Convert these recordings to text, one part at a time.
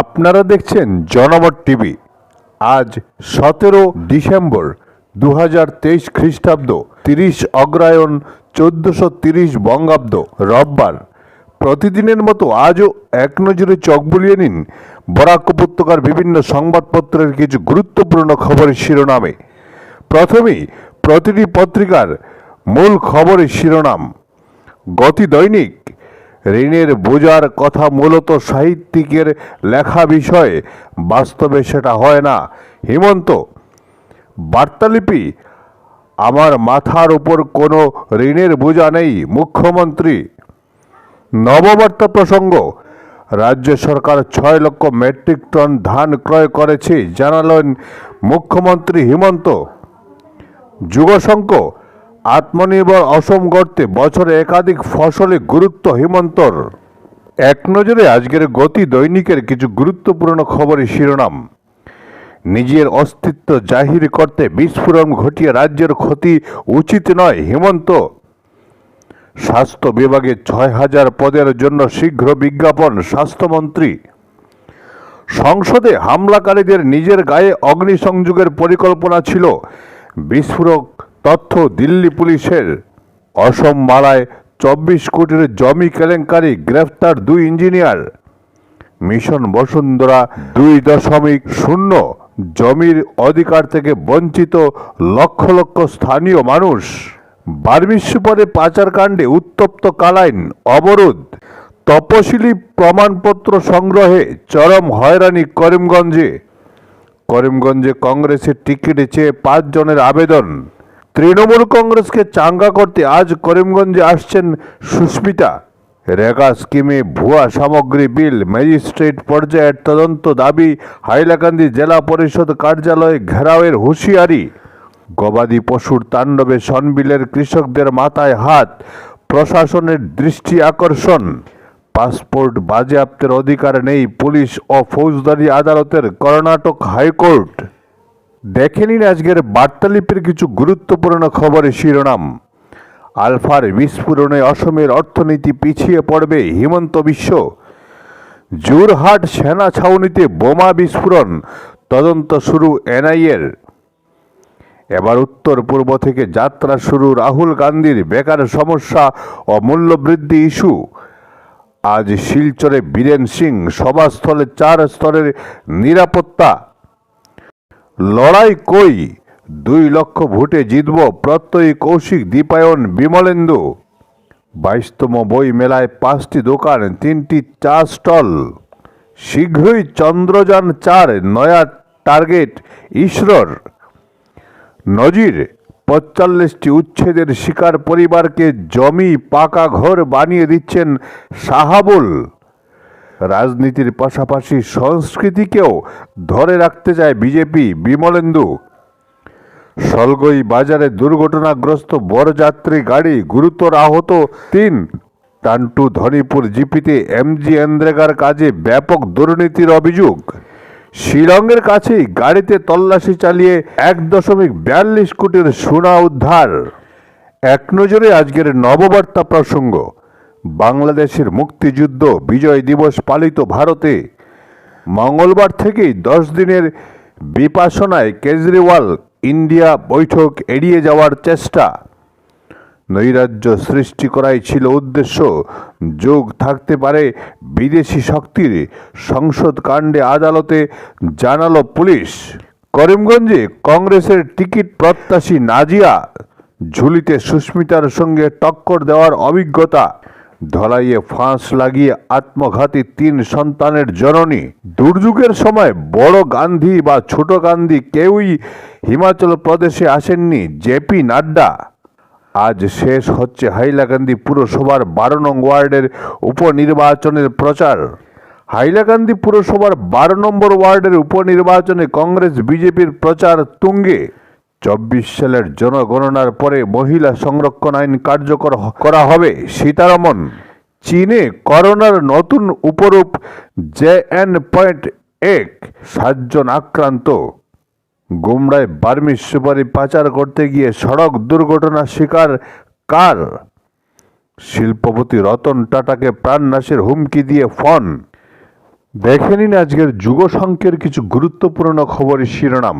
আপনারা দেখছেন জনমত টিভি। আজ সতেরো ডিসেম্বর দু হাজার তেইশ খ্রিস্টাব্দ, তিরিশ অগ্রায়ণ চোদ্দশো তিরিশ বঙ্গাব্দ, রববার। প্রতিদিনের মতো আজও এক নজরে চোখ বুলিয়ে নিন বরাক উপত্যকার বিভিন্ন সংবাদপত্রের কিছু গুরুত্বপূর্ণ খবরের শিরোনামে। প্রথমেই প্রতিটি পত্রিকার মূল খবরের শিরোনাম। গতি দৈনিক ঋণের বোঝার কথা মূলত সাহিত্যিকের লেখা বিষয়ে। বাস্তবে সেটা হয় না। হিমন্ত, বার্তালিপি, আমার মাথার উপর কোনো ঋণের বোঝা নেই, মুখ্যমন্ত্রী। নববার্তা প্রসঙ্গ, রাজ্য সরকার ছয় লক্ষ মেট্রিক টন ধান ক্রয় করেছে, জানালেন মুখ্যমন্ত্রী হিমন্ত। যুগশঙ্ক আত্মনির্ভর অসম গড়তে বছরে একাধিক ফসলে গুরুত্ব হিমন্তর। এক নজরে আজকের গতি দৈনিকের কিছু গুরুত্বপূর্ণ খবরের শিরোনাম। নিজের অস্তিত্ব জাহির করতে বিস্ফোরণ ঘটিয়ে রাজ্যের ক্ষতি উচিত নয়, হিমন্ত। স্বাস্থ্য বিভাগে ছয় হাজার পদের জন্য শীঘ্র বিজ্ঞাপন, স্বাস্থ্যমন্ত্রী। সংসদে হামলাকারীদের নিজের গায়ে অগ্নিসংযোগের পরিকল্পনা ছিল। বিস্ফোরক তথ্য দিল্লি পুলিশের। অসম মালায় চব্বিশ কোটির জমি কেলেঙ্কারি, গ্রেফতার দুই ইঞ্জিনিয়ার। মিশন বসুন্ধরা দুই দশমিক শূন্য জমির অধিকার থেকে বঞ্চিত লক্ষ লক্ষ স্থানীয় মানুষ। বার্মিশ্বরে পাচার কাণ্ডে উত্তপ্ত কালাইন, অবরোধ। তপশিলি প্রমাণপত্র সংগ্রহে চরম হয়রানি করিমগঞ্জে। করিমগঞ্জে কংগ্রেসের টিকিটে চেয়ে পাঁচজনের আবেদন। তৃণমূল কংগ্রেসকে চাঙ্গা করতে আজ করিমগঞ্জে আসছেন সুস্মিতা। রেগা স্কিমে ভুয়া সামগ্রী বিল, ম্যাজিস্ট্রেট পর্যায়ের তদন্ত দাবি, হাইলাকান্দি জেলা পরিষদ কার্যালয়ে ঘেরাওয়ের হুঁশিয়ারি। গবাদি পশুর তাণ্ডবে সনবিলের কৃষকদের মাথায় হাত, প্রশাসনের দৃষ্টি আকর্ষণ। পাসপোর্ট বাজেয়াপ্তের অধিকার নেই পুলিশ ও ফৌজদারি আদালতের কর্ণাটক হাইকোর্ট। দেখে নিন আজকের বার্তালিপির কিছু গুরুত্বপূর্ণ খবরের শিরোনাম। আলফার বিস্ফোরণে অসমের অর্থনীতি পিছিয়ে পড়বে হিমন্ত বিশ্ব। জোরহাট সেনা ছাউনিতে বোমা বিস্ফোরণ, তদন্ত শুরু এনআইএর। এবার উত্তর পূর্ব থেকে যাত্রা শুরু রাহুল গান্ধীর বেকার সমস্যা ও মূল্যবৃদ্ধি ইস্যু। আজ শিলচরে বীরেন সিং সভাস্থলে চার স্তরের নিরাপত্তা লড়াই কই? দুই লক্ষ ভোটে জিতব প্রত্যয়ী কৌশিক দীপায়ন বিমলেন্দু। বাইশতম বই মেলায় পাঁচটি দোকান, তিনটি চা স্টল। শীঘ্রই চন্দ্রযান চার, নয়া টার্গেট ইসরোর। নজির, পঁয়তাল্লিশটি উচ্ছেদের শিকার পরিবারকে জমি, পাকা ঘর বানিয়ে দিচ্ছেন শাহাবুল। রাজনীতির পাশাপাশি সংস্কৃতিকেও ধরে রাখতে চায় বিজেপি বিমলেন্দু। সলগই বাজারে দুর্ঘটনাগ্রস্ত বরযাত্রী গাড়ি গুরুতর আহত তিন। টান্টু ধনীপুর জিপিতে এমজি এন্দ্রেগার কাজে ব্যাপক দুর্নীতির অভিযোগ। শিলংয়ের কাছেই গাড়িতে তল্লাশি চালিয়ে এক দশমিক বিয়াল্লিশ কোটির সোনা উদ্ধার। এক নজরে আজকের নববার্তা প্রসঙ্গ। বাংলাদেশের মুক্তিযুদ্ধ বিজয় দিবস পালিত ভারতে মঙ্গলবার থেকেই দশ দিনের বিপাসনায় কেজরিওয়াল ইন্ডিয়া বৈঠক এড়িয়ে যাওয়ার চেষ্টা। নৈরাজ্য সৃষ্টি করাই ছিল উদ্দেশ্য। যোগ থাকতে পারে বিদেশি শক্তির সংসদ কাণ্ডে আদালতে জানালো পুলিশ। করিমগঞ্জে কংগ্রেসের টিকিট প্রত্যাশী নাজিয়া ঝুলিতে সুস্মিতার সঙ্গে টক্কর দেওয়ার অভিজ্ঞতা ধলাইয়ে ফাঁস লাগিয়ে আত্মঘাতী তিন সন্তানের জননী। দুর্যোগের সময় বড় গান্ধী বা ছোট গান্ধী কেউই হিমাচল প্রদেশে আসেননি জেপি নাড্ডা। আজ শেষ হচ্ছে হাইলাকান্দি পুরসভার বারো নং ওয়ার্ডের উপনির্বাচনের প্রচার। হাইলাকান্দি পুরসভার বারো নম্বর ওয়ার্ডের উপনির্বাচনে কংগ্রেস, বিজেপির প্রচার তুঙ্গে। চব্বিশ সালের জনগণনার পরে মহিলা সংরক্ষণ আইন কার্যকর করা হবে। সীতারমন চীনে করোনার নতুন উপরূপ জে এন পয়েন্ট এক, সাতজন আক্রান্ত। গুমরায় বার্মির সুপারি পাচার করতে গিয়ে সড়ক দুর্ঘটনার শিকার কার? শিল্পপতি রতন টাটাকে প্রাণনাশের হুমকি দিয়ে ফোন। দেখে নিন আজকের যুগ সংখ্যের কিছু গুরুত্বপূর্ণ খবরের শিরোনাম।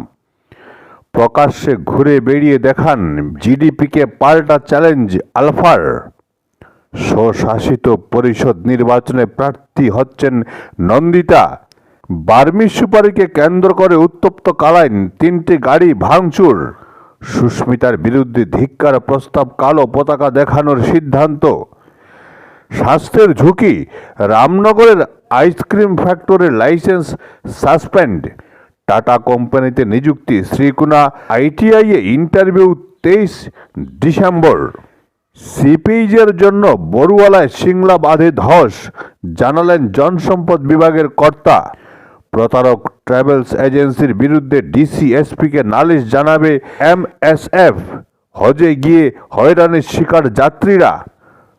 প্রকাশ্যে ঘুরে বেরিয়ে দেখান জিডিপিকে পাল্টা চ্যালেঞ্জ আলফার। স্বশাসিত পরিষদ নির্বাচনে প্রার্থী হচ্ছেন নন্দিতা। বার্মি সুপারিকে কেন্দ্র করে উত্তপ্ত কালাইন, তিনটি গাড়ি ভাঙচুর। সুস্মিতার বিরুদ্ধে ধিক্কার, প্রস্তাব, কালো পতাকা দেখানোর সিদ্ধান্ত। স্বাস্থ্যের ঝুঁকি, রামনগরের আইসক্রিম ফ্যাক্টরির লাইসেন্স সাসপেন্ড। টাটা কোম্পানিতে নিযুক্তি, শ্রীকুনা আইটিআইয়ে ইন্টারভিউ তেইশ ডিসেম্বর। সিপিজের জন্য বড়ুয়ালায় সিংলা বাঁধে ধস, জানালেন জনসম্পদ বিভাগের কর্তা। প্রতারক ট্রাভেলস এজেন্সির বিরুদ্ধে ডিসিএসপিকে নালিশ জানাবে এমএসএফ। হজে গিয়ে হয়রানির শিকার যাত্রীরা।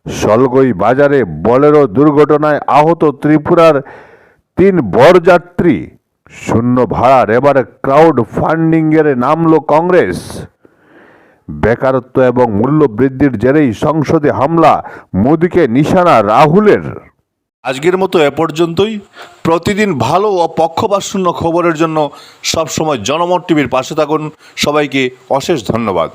সলগই বাজারে বলেরো দুর্ঘটনায় আহত ত্রিপুরার তিন বরযাত্রী। শূন্য ভাড়ার এবারে ক্রাউড ফান্ডিংয়ের নামলো কংগ্রেস। বেকারত্ব এবং মূল্য বৃদ্ধির জেরেই সংসদে হামলা, মোদীকে নিশানা রাহুলের। আজকের মতো এ পর্যন্তই। প্রতিদিন ভালো ও পক্ষপাতশূন্য খবরের জন্য সবসময় জনমত টিভির পাশে থাকুন। সবাইকে অশেষ ধন্যবাদ।